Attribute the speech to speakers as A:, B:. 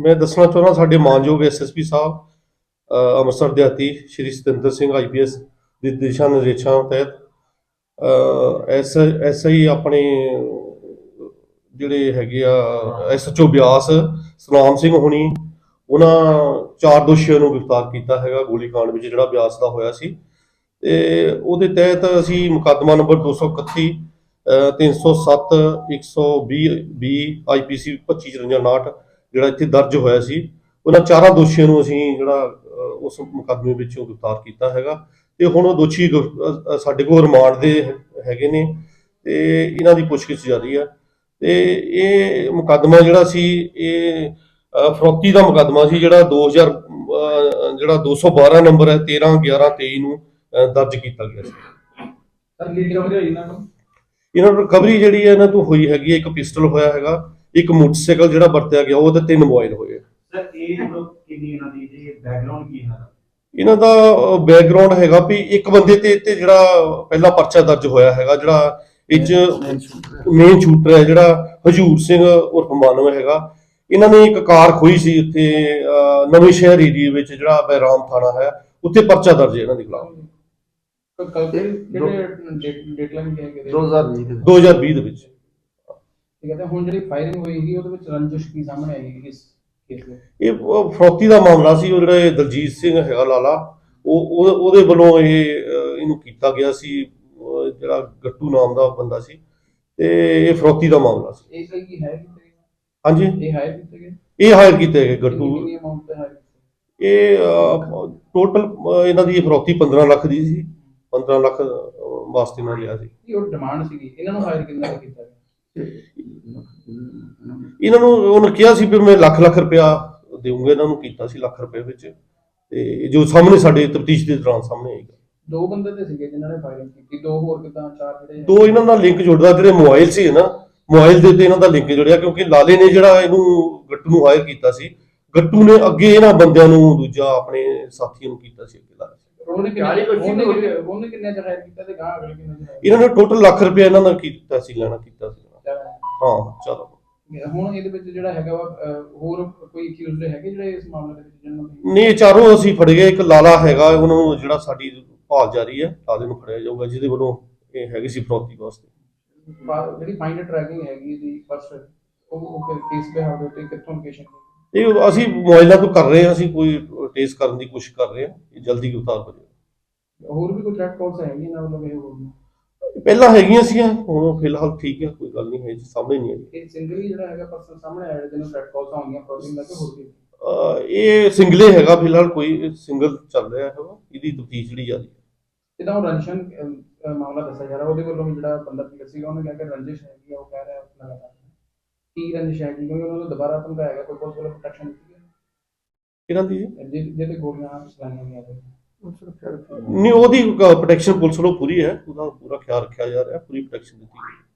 A: ਮੈਂ ਦੱਸਣਾ ਚਾਹੁੰਦਾ ਸਾਡੇ ਮਾਨਯੋਗ ਐਸਐਸਪੀ ਸਾਹਿਬ ਅੰਮ੍ਰਿਤਸਰ ਦਿਹਾਤੀ ਸ਼੍ਰੀ ਸਤਿੰਦਰ ਸਿੰਘ ਆਈਪੀਐਸ ਦੇ ਦਿਸ਼ਾ ਨਿਰਦੇਸ਼ਾਂ ਤਹਿਤ ਐਸ ਐਸਆਈ ਆਪਣੇ ਜਿਹੜੇ ਹੈਗੇ ਆ ਐਸਐਚਓ ਬਿਆਸ ਸਲਾਮ ਸਿੰਘ ਹੁਣੀ, ਉਹਨਾਂ ਚਾਰ ਦੋਸ਼ੀਆਂ ਨੂੰ ਗ੍ਰਿਫਤਾਰ ਕੀਤਾ ਹੈਗਾ ਗੋਲੀकांड ਵਿੱਚ ਜਿਹੜਾ ਬਿਆਸ ਦਾ ਹੋਇਆ ਸੀ। ਤੇ ਉਹਦੇ ਤਹਿਤ ਅਸੀਂ ਮੁਕੱਦਮਾ ਨੰਬਰ 231 ਅਹ 307 120 20 ਆਈਪੀਸੀ 2559 ਜਿਹੜਾ ਇੱਥੇ ਦਰਜ ਹੋਇਆ ਸੀ। ਉਹਨਾਂ ਚਾਰਾਂ ਦੋਸ਼ੀਆਂ ਨੂੰ ਅਸੀਂ ਜਿਹੜਾ ਉਸ ਮੁਕੱਦਮੇ ਵਿੱਚੋਂ ਗ੍ਰਿਫਤਾਰ ਕੀਤਾ ਹੈਗਾ। ਤੇ ਹੁਣ ਉਹ ਦੋਸ਼ੀ ਸਾਡੇ ਕੋਲ ਰਿਮਾਂਡ ਦੇ ਹੈਗੇ ਨੇ। ਤੇ ਇਹਨਾਂ ਦੀ ਪੁੱਛਗਿੱਛ ਜਾਰੀ ਆ। ਤੇ ਇਹ ਮੁਕੱਦਮਾ ਜਿਹੜਾ ਸੀ ਇਹ ਫਰੋਤੀ ਦਾ ਮੁਕੱਦਮਾ ਸੀ ਜਿਹੜਾ 2000 ਅਹ, ਜਿਹੜਾ 212 ਨੰਬਰ ਹੈ 13 11 23 ਨੂੰ ਦਰਜ ਕੀਤਾ ਗਿਆ ਸੀ।
B: ਸਰ ਕੀ ਰਿਕਵਰੀ ਹੋਈ ਇਹਨਾਂ ਨੂੰ?
A: ਇਹਨਾਂ ਨੂੰ ਰਿਕਵਰੀ ਜਿਹੜੀ ਹੈ ਇਹਨਾਂ ਤੋਂ ਹੋਈ ਹੈਗੀ ਹੈ ਇੱਕ ਪਿਸਟਲ ਹੋਇਆ ਹੈਗਾ ਇੱਕ ਮੋਟਰਸਾਈਕਲ ਜਿਹੜਾ ਵਰਤਿਆ ਗਿਆ ਉਹਦੇ ਤਿੰਨ ਮੋਬਾਈਲ ਹੋਏ
C: ਸਰ ਇਹ ਮਤਲਬ ਕਿੰਨੀ ਇਹਨਾਂ ਦੀ ਜੀ ਬੈਕਗ੍ਰਾਉਂਡ ਕੀ ਹੈ?
A: ਇਹਨਾਂ ਦਾ ਬੈਕਗ੍ਰਾਉਂਡ ਹੈਗਾ ਵੀ ਇੱਕ ਬੰਦੇ ਤੇ ਤੇ ਜਿਹੜਾ ਪਹਿਲਾ ਪਰਚਾ ਦਰਜ ਹੋਇਆ ਹੈਗਾ ਜਿਹੜਾ ਇਹ 'ਚ ਮੇਨ ਸ਼ੂਟਰ ਹੈ। ਜਿਹੜਾ ਹਜੂਰ ਸਿੰਘ ਉਰਫ ਮਾਨਵ ਹੈਗਾ। ਇਹਨਾਂ ਨੇ ਇੱਕ ਕਾਰ ਖੋਈ ਸੀ ਉੱਥੇ ਅਹ, ਨਵੇਂ ਸ਼ਹਿਰ ਏਰੀਏ ਵਿੱਚ ਜਿਹੜਾ ਬੈਰਾਮ ਥਾਣਾ ਹੈ ਉੱਥੇ ਪਰਚਾ ਦਰਜ ਹੈ ਇਹਨਾਂ ਦੇ ਖਿਲਾਫ।
B: ਕੱਲ ਕਿਹੜੇ ਡੇਟਲਾਈਨ ਕੀ ਹੈ ਕਿਹਦੇ
D: 2020 ਦੇ ਵਿੱਚ।
A: 2020 ਦੇ ਵਿੱਚ।
B: ਠੀਕ ਹੈ ਤੇ ਹੁਣ ਜਿਹੜੀ ਫਾਇਰਿੰਗ ਹੋਈ ਸੀ ਉਹਦੇ ਵਿੱਚ ਰੰਜਿਸ਼ ਕੀ ਸਾਹਮਣੇ ਆਈ ਹੈ ਇਸ ਕੇਸ ਵਿੱਚ?
A: ਇਹ ਉਹ ਫਰੋਤੀ ਦਾ ਮਾਮਲਾ ਸੀ ਉਹ ਜਿਹੜਾ ਇਹ ਦਲਜੀਤ ਸਿੰਘ ਹੈਗਾ ਲਾਲਾ ਉਹ ਉਹ- ਉਹਦੇ ਵੱਲੋਂ ਇਹ ਅਹ, ਇਹਨੂੰ ਕੀਤਾ ਗਿਆ ਸੀ ਉਹ ਜਿਹੜਾ ਗੱਟੂ ਨਾਮ ਦਾ ਬੰਦਾ ਸੀ ਤੇ ਇਹ ਫਰੋਤੀ ਦਾ ਮਾਮਲਾ ਸੀ।
B: ਇਹ ਸਹੀ ਕੀ ਹੈ ਕਿਤੇ
A: ਹਾਂਜੀ?
B: ਇਹ ਹਾਇਰ ਕੀਤੇ ਗਏ?
A: ਇਹ ਹਾਇਰ ਕੀਤੇ ਗਏ ਗੱਟੂ।
B: ਕਿੰਨੀ ਅਮਾਉਂਟ ਤੇ ਹਾਇਰ ਕੀਤੇ
A: ਇਹ ਟੋਟਲ ਇਹਨਾਂ ਦੀ ਫਰੋਤੀ 15 ਲੱਖ ਦੀ ਸੀ। 15 ਲੱਖ ਵਾਸਤੇ ਲਿਆ ਸੀ।
B: ਇਹ ਉਹ ਡਿਮਾਂਡ ਸੀਗੀ। ਇਹਨਾਂ ਨੂੰ ਹਾਇਰ ਕਿੰਨਾ ਕੁ ਕੀਤਾ ਗਿਆ?
A: ਇਹਨਾਂ ਨੂੰ ਉਹਨੇ ਕਿਹਾ ਸੀ ਵੀ ਮੈਂ ਲੱਖ ਲੱਖ ਰੁਪਇਆ ਦੇਵਾਂਗਾ ਇਹਨਾਂ ਨੂੰ ਕੀਤਾ ਸੀ ਲੱਖ ਰੁਪਏ ਵਿੱਚ। ਤੇ ਜੋ ਸਾਹਮਣੇ ਸਾਡੇ ਤਫਤੀਸ਼ ਦੇ ਦੌਰਾਨ ਸਾਹਮਣੇ ਆਏਗਾ
B: ਦੋ ਬੰਦੇ ਤੇ ਸੀਗੇ ਜਿਨ੍ਹਾਂ ਨੇ ਫਾਇਰਿੰਗ ਕੀਤੀ। ਦੋ ਹੋਰ ਕਿਦਾਂ ਚਾਰ ਜਿਹੜੇ
A: ਦੋ ਇਹਨਾਂ ਨਾਲ ਲਿੰਕ ਜੁੜਦਾ ਜਿਹੜੇ ਮੋਬਾਈਲ ਸੀ ਨਾ ਮੋਬਾਈਲ ਦੇ ਉੱਤੇ ਇਹਨਾਂ ਦਾ ਲਿੰਕ ਜੁੜਿਆ ਕਿਉਂਕਿ ਲਾਲੇ ਨੇ ਜਿਹੜਾ ਇਹਨੂੰ ਗੱਟੂ ਨੂੰ ਹਾਇਰ ਕੀਤਾ ਸੀ। ਗੱਟੂ ਨੇ ਅੱਗੇ ਇਹਨਾਂ ਬੰਦਿਆਂ ਨੂੰ ਦੂਜਾ ਆਪਣੇ ਸਾਥੀਆਂ ਨੂੰ ਕੀਤਾ ਸੀ ਅੱਗੇ ਲਾਇਆ
B: ਉਹਨੇ ਕਿੰਨੇ ਕੀਤਾ ਤੇ ਗਾਂ ਅਗਲੇ ਕਿੰਨੇ
A: ਇਹਨਾਂ ਨੇ ਟੋਟਲ ਲੱਖ ਰੁਪਏ ਇਹਨਾਂ ਨਾਲ ਕੀਤਾ ਸੀ ਲੈਣਾ ਕੀਤਾ ਸੀ? ਹਾਂ ਚਲੋ।
B: ਹੁਣ ਇਹਦੇ ਵਿੱਚ ਜਿਹੜਾ ਹੈਗਾ ਵਾ ਹੋਰ ਕੋਈ ਅਕਿਊਜ਼ਡ ਹੈਗੇ ਜਿਹੜੇ ਇਸ ਮਾਮਲੇ ਦੇ ਵਿੱਚ ਜਿਹਨਾਂ ਨੂੰ
A: ਨਹੀਂ ਇਹ ਚਾਰੋਂ ਅਸੀਂ ਫੜ ਗਏ ਇੱਕ ਲਾਲਾ ਹੈਗਾ ਉਹਨੂੰ ਜਿਹੜਾ ਸਾਡੀ ਭਾਲ ਜਾਰੀ ਹੈ ਲਾਲੇ ਨੂੰ ਫੜਿਆ ਜਾਊਗਾ ਜਿਹਦੇ ਵੱਲੋਂ ਇਹ ਹੈਗੀ ਸੀ ਫਰੋਤੀ ਵਾਸਤੇ।
B: ਜਿਹੜੀ ਫਾਈਂਡ ਟਰੈਕਿੰਗ ਹੈਗੀ ਦੀ ਫਸਟ ਉਹ ਉਹ ਕੇਸ ਹਾਲ ਦੇ ਉੱਤੇ ਕਿੱਥੋਂ ਲੋਕੇਸ਼ਨ
A: ਇਹ ਅਸੀਂ ਮੋਬਾਈਲਾਂ ਤੋਂ ਕਰ ਰਹੇ ਹਾਂ ਅਸੀਂ ਕੋਈ ਟੇਸਟ ਕਰਨ ਦੀ ਕੋਸ਼ਿਸ਼ ਕਰ ਰਹੇ ਹਾਂ ਇਹ ਜਲਦੀ ਗ੍ਰਿਫਤਾਰ ਹੋ ਜਾਏਗਾ
B: ਹੋਰ ਵੀ ਕੋਈ ਥ੍ਰੈਟ ਕਾਲਸ ਹੈਗੀ ਇਹਨਾਂ ਵੱਲੋਂ ਇਹ
A: ਪਹਿਲਾਂ ਹੈਗੀਆਂ ਸੀਗੀਆਂ ਹੁਣ ਫਿਲਹਾਲ ਠੀਕ ਹੈ ਕੋਈ ਗੱਲ ਨਹੀਂ ਹੈ ਜੀ ਸਾਹਮਣੇ ਨਹੀਂ ਆਈ।
B: ਇਹ ਸਿੰਗਲੀ ਜਿਹੜਾ ਹੈਗਾ ਪਰਸਨ ਸਾਹਮਣੇ ਆਇਆ ਜਿਹਨੂੰ ਥ੍ਰੈਟ ਕਾਲਸ ਆਉਂਦੀਆਂ ਪ੍ਰੋਬਲਮ ਲੱਗੇ ਹੋਰ ਵੀ।
A: ਇਹ ਸਿੰਗਲੇ ਹੈਗਾ ਫਿਲਹਾਲ ਕੋਈ ਸਿੰਗਲ ਚੱਲ ਰਿਹਾ ਹੈਗਾ ਇਹਦੀ ਤਫਤੀਸ਼ ਜਿਹੜੀ ਜਾਰੀ ਹੈ।
B: ਜਿੱਦਾਂ ਉਹ ਰੰਸ਼ਨ ਮਾਮਲਾ ਦੱਸਿਆ ਜਾ ਰਿਹਾ ਉਹਦੇ ਵੱਲੋਂ ਜਿਹੜਾ ਬੰਦਾ ਸੀਗਾ ਉਹਨੇ ਕਿਹਾ ਕਿ ਰੰਜਿਸ਼ ਹੈਗੀ ਆ ਉਹ ਕਹਿ ਰਿਹਾ ਆਪਣਾ ਲਗਾਤਾਰ ਕੀ ਰੰਜਿਸ਼ ਹੈਗੀ ਕਿਉਂਕਿ ਉਹਨਾਂ ਨੂੰ ਦੁਬਾਰਾ ਧਮਕਾਇਆ ਗਿਆ ਕੋਈ ਪੁਲਿਸ ਵੱਲੋਂ ਪ੍ਰੋਟੈਕਸ਼ਨ ਦਿੱਤੀ
A: ਇਹਨਾਂ ਦੀ ਜੀ?
B: ਗਈ ਜਿ- ਜਿਹਦੇ ਗੋਲੀਆਂ ਚਲਾਈਆਂ ਗਈਆਂ ਤੇ।
A: ਨਹੀਂ ਉਹਦੀ ਪ੍ਰੋਟੈਕਸ਼ਨ ਪੁਲਿਸ ਵੱਲੋਂ ਪੂਰੀ ਹੈ। ਉਹਦਾ ਪੂਰਾ ਖਿਆਲ ਰੱਖਿਆ ਜਾ ਰਿਹਾ ਪੂਰੀ ਪ੍ਰੋਟੈਕਸ਼ਨ ਦਿੱਤੀ ਗਈ ਹੈ।